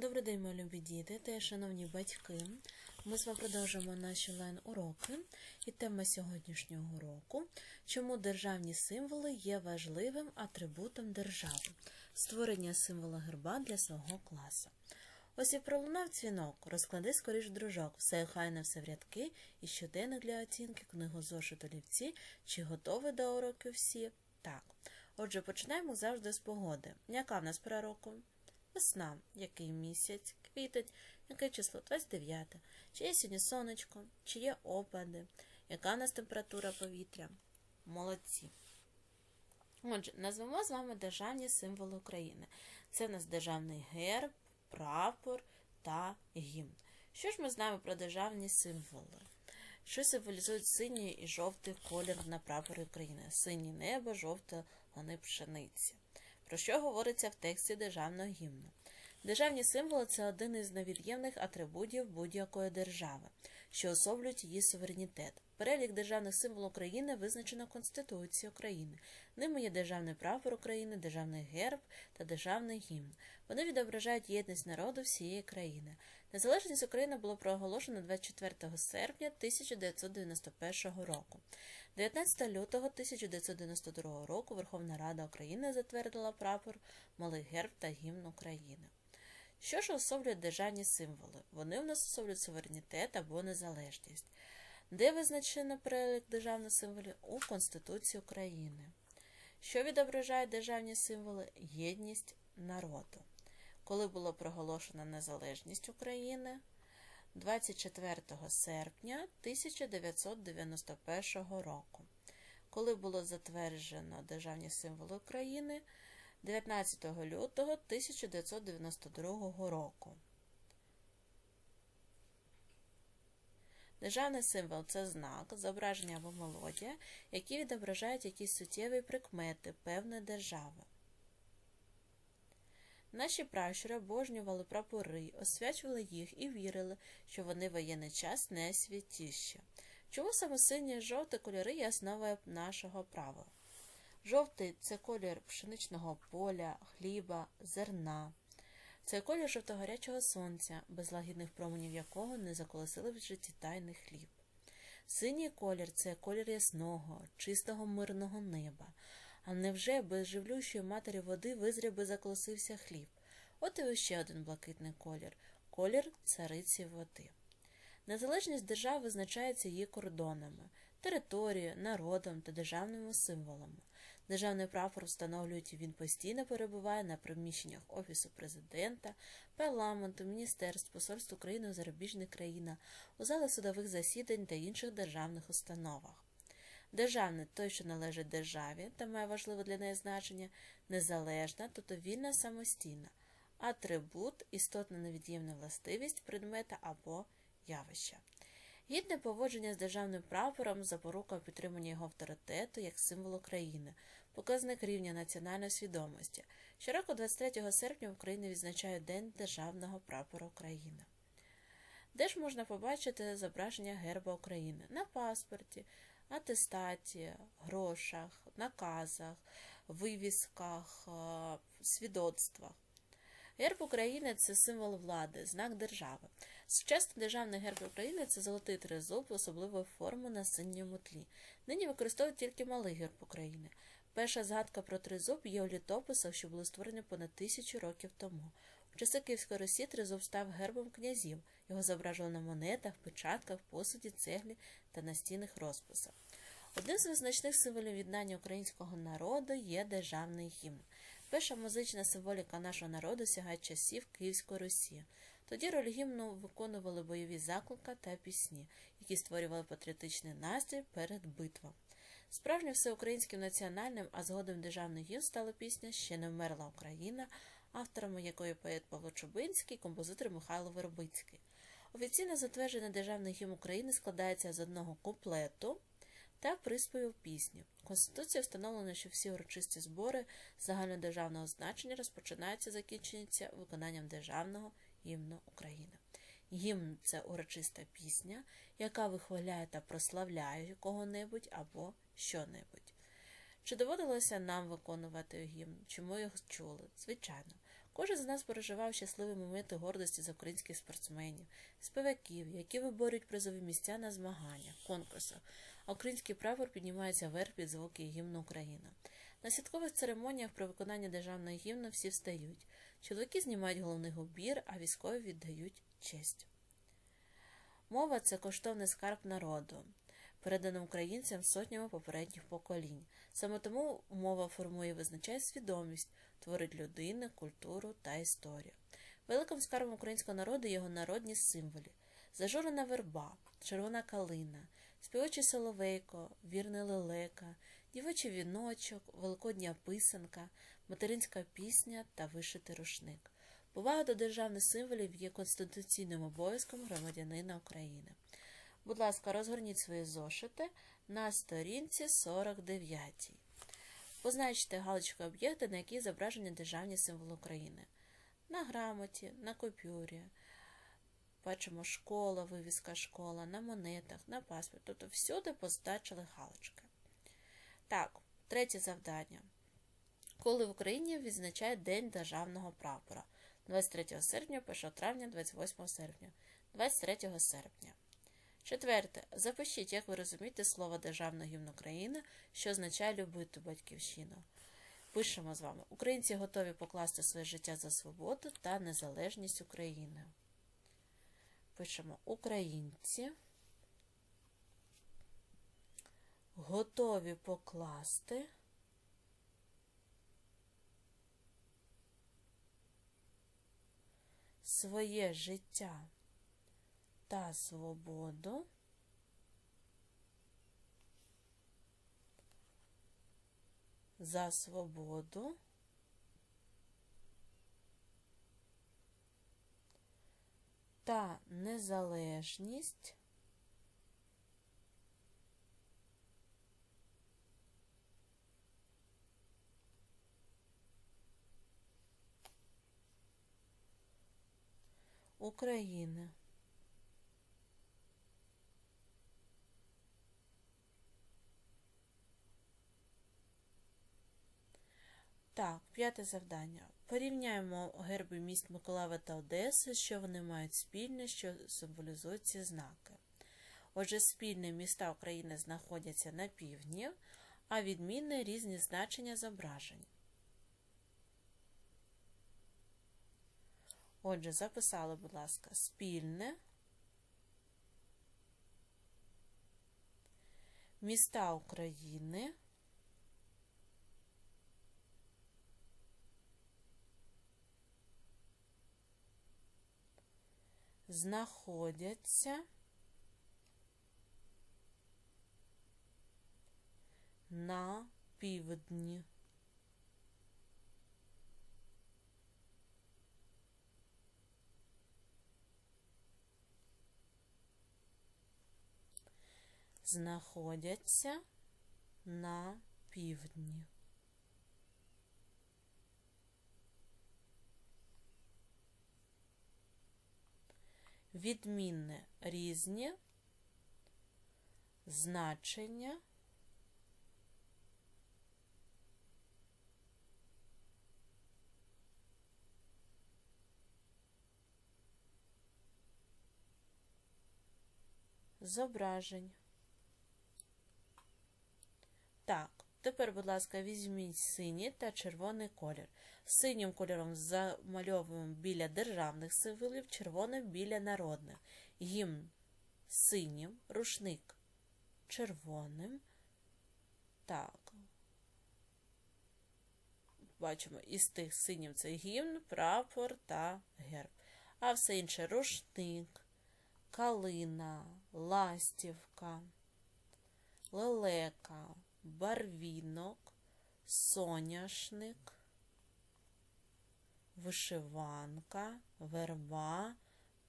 Добрий день, мої любі діти та шановні батьки. Ми з вами продовжуємо наші онлайн-уроки. І тема сьогоднішнього уроку чому державні символи є важливим атрибутом держави, створення символа герба для свого класу. Ось і пролунав дзвінок, розклади скоріш дружок, все хай не все в рядки, і щоденник для оцінки, книгу зошит олівці, чи готові до уроків всі? Так. Отже, починаємо завжди з погоди. Яка в нас пора року? Весна, який місяць, квітень, яке число 29, чи є сьогодні сонечко, чи є опади, яка в нас температура повітря? Молодці. Отже, назвемо з вами державні символи України. Це в нас державний герб, прапор та гімн. Що ж ми знаємо про державні символи? Що символізують синій і жовтий колір на прапорі України? Синє небо, жовте лани пшениці. Про що говориться в тексті державного гімну? Державні символи це один із невід'ємних атрибутів будь-якої держави, що особлюють її суверенітет. Перелік державних символів України визначено Конституцією України. Ними є державний прапор України, державний герб та державний гімн. Вони відображають єдність народу всієї країни. Незалежність України було проголошено 24 серпня 1991 року. 19 лютого 1992 року Верховна Рада України затвердила прапор, малий герб та гімн України. Що ж особлюють державні символи? Вони у нас особлюють суверенітет або незалежність. Де визначено перелік державних символів? У Конституції України. Що відображають державні символи? Єдність народу. Коли було проголошено незалежність України? 24 серпня 1991 року. Коли було затверджено державні символи України 19 лютого 1992 року. Державний символ це знак, зображення або мелодія, які відображають якісь суттєві прикмети певної держави. Наші пращури обожнювали прапори, освячували їх і вірили, що вони воєнний час найсвятіші. Чому саме сині і жовті кольори є основою нашого права? Жовтий це колір пшеничного поля, хліба, зерна. Це колір жовтогарячого сонця, без лагідних променів якого не заколосили в житті тайний хліб. Синій колір це колір ясного, чистого мирного неба. А невже без живлющої матері води визря би заколосився хліб? От і ще один блакитний колір колір цариці води. Незалежність держави визначається її кордонами, територією, народом та державними символами. Державний прапор встановлюють він постійно перебуває на приміщеннях Офісу президента, парламенту, міністерств, посольств України у зарубіжних країнах, у залах судових засідань та інших державних установах. Державний той, що належить державі та має важливе для неї значення, незалежна, тобто вільна самостійна, атрибут, істотна невід'ємна властивість предмета або явища. Гідне поводження з державним прапором запорука підтримання його авторитету як символ України, показник рівня національної свідомості. Щороку 23 серпня в Україні відзначають День Державного прапора України. Де ж можна побачити зображення герба України? На паспорті, атестаті, грошах, наказах, вивісках, свідоцтвах. Герб України це символ влади, знак держави. Сучасний державний герб України це золотий тризуб особливої форми на синьому тлі. Нині використовують тільки малий герб України. Перша згадка про тризуб є у літописах, що були створені понад тисячу років тому. У часи Київської Русі тризуб став гербом князів. Його зображували на монетах, печатках, посуді, цеглі та настінних розписах. Одним з визначних символів віднання українського народу є державний гімн. Перша музична символіка нашого народу сягає часів Київської Русі. Тоді роль гімну виконували бойові заклика та пісні, які створювали патріотичний настрій перед битвами. Справжнім всеукраїнським національним, а згодом державний гімн стала пісня Ще не вмерла Україна, авторами якої поет Павло Чубинський, композитор Михайло Вербицький. Офіційно затверджений державний гімн України складається з одного куплету та приспівів пісні. Конституція встановлена, що всі урочисті збори загальнодержавного значення розпочинаються закінчуються виконанням державного гімну України. Гімн це урочиста пісня, яка вихваляє та прославляє кого-небудь або що-небудь. Чи доводилося нам виконувати гімн? Чи ми його чули? Звичайно. Кожен з нас переживав щасливі моменти гордості за українських спортсменів, співаків, які виборюють призові місця на змаганнях, конкурсах. Український прапор піднімається вверх під звуки гімну України. На святкових церемоніях при виконанні державного гімну всі встають. Чоловіки знімають головний убір, а військові віддають честь. Мова це коштовний скарб народу, переданий українцям сотнями попередніх поколінь. Саме тому мова формує і визначає свідомість, творить людини, культуру та історію. Великим скарбом українського народу є його народні символи: зажурена верба, червона калина, співочий соловейко, вірний лелека, дівочий віночок, великодня писанка, материнська пісня та вишитий рушник. Повага до державних символів є конституційним обов'язком громадянина України. Будь ласка, розгорніть свої зошити на сторінці 49. Позначте галочкою об'єкти, на якій зображені державні символи України. На грамоті, на купюрі. Бачимо школа, вивіска школа, на монетах, на паспорт. Тобто всюди позначили галочки. Так, третє завдання. Коли в Україні відзначають День державного прапора 23 серпня, 1 травня, 28 серпня, 23 серпня. Четверте. Запишіть, як ви розумієте слово Державний гімн України, що означає любити батьківщину. Пишемо з вами. Українці готові покласти своє життя за свободу та незалежність України. Пишемо Українці. Готові покласти своє життя та свободу. За свободу. Та незалежність України. Так, п'яте завдання. Порівняємо герби міст Миколаєва та Одеси, що вони мають спільне, що символізують ці знаки. Отже, спільні міста України знаходяться на півдні, а відмінне різні значення зображень. Отже, записали, будь ласка, спільне. Міста України. знаходяться на півдні. Знаходяться на півдні. відмінне різні значення зображень. Так, тепер, будь ласка, візьміть синій та червоний колір. Синім кольором замальовуємо біля державних символів, червоним біля народних. Гімн синім, рушник червоним. Так. Бачимо, із тих синім це гімн, прапор та герб. А все інше рушник, калина, ластівка, лелека, барвінок, соняшник вишиванка, верба,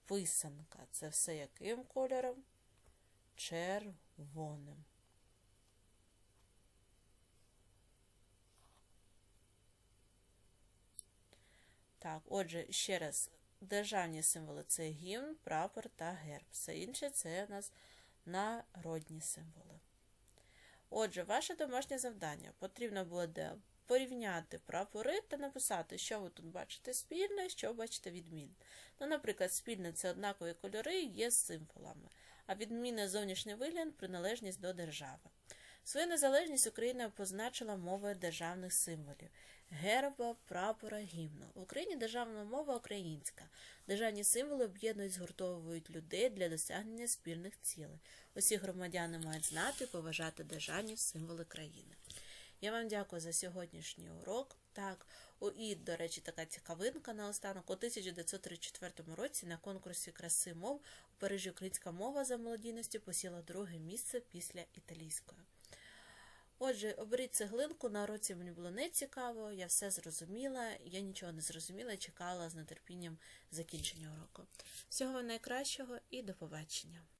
писанка. Це все яким кольором? Червоним. Так, отже, ще раз, державні символи це гімн, прапор та герб. Все інше це у нас народні символи. Отже, ваше домашнє завдання потрібно буде порівняти прапори та написати, що ви тут бачите спільне, що бачите відмінне. Ну, наприклад, спільне це однакові кольори є з символами, а відмінне зовнішній вигляд приналежність до держави. Свою незалежність Україна позначила мовою державних символів герба, прапора, гімну. В Україні державна мова українська. Державні символи об'єднують, згуртовують людей для досягнення спільних цілей. Усі громадяни мають знати і поважати державні символи країни. Я вам дякую за сьогоднішній урок. Так, о, і, до речі, така цікавинка наостанок. У 1934 році на конкурсі краси мов у Парижі українська мова за молодійності посіла друге місце після італійської. Отже, оберіть цеглинку, на уроці мені було не цікаво, я все зрозуміла, я нічого не зрозуміла чекала з нетерпінням закінчення уроку. Всього найкращого і до побачення!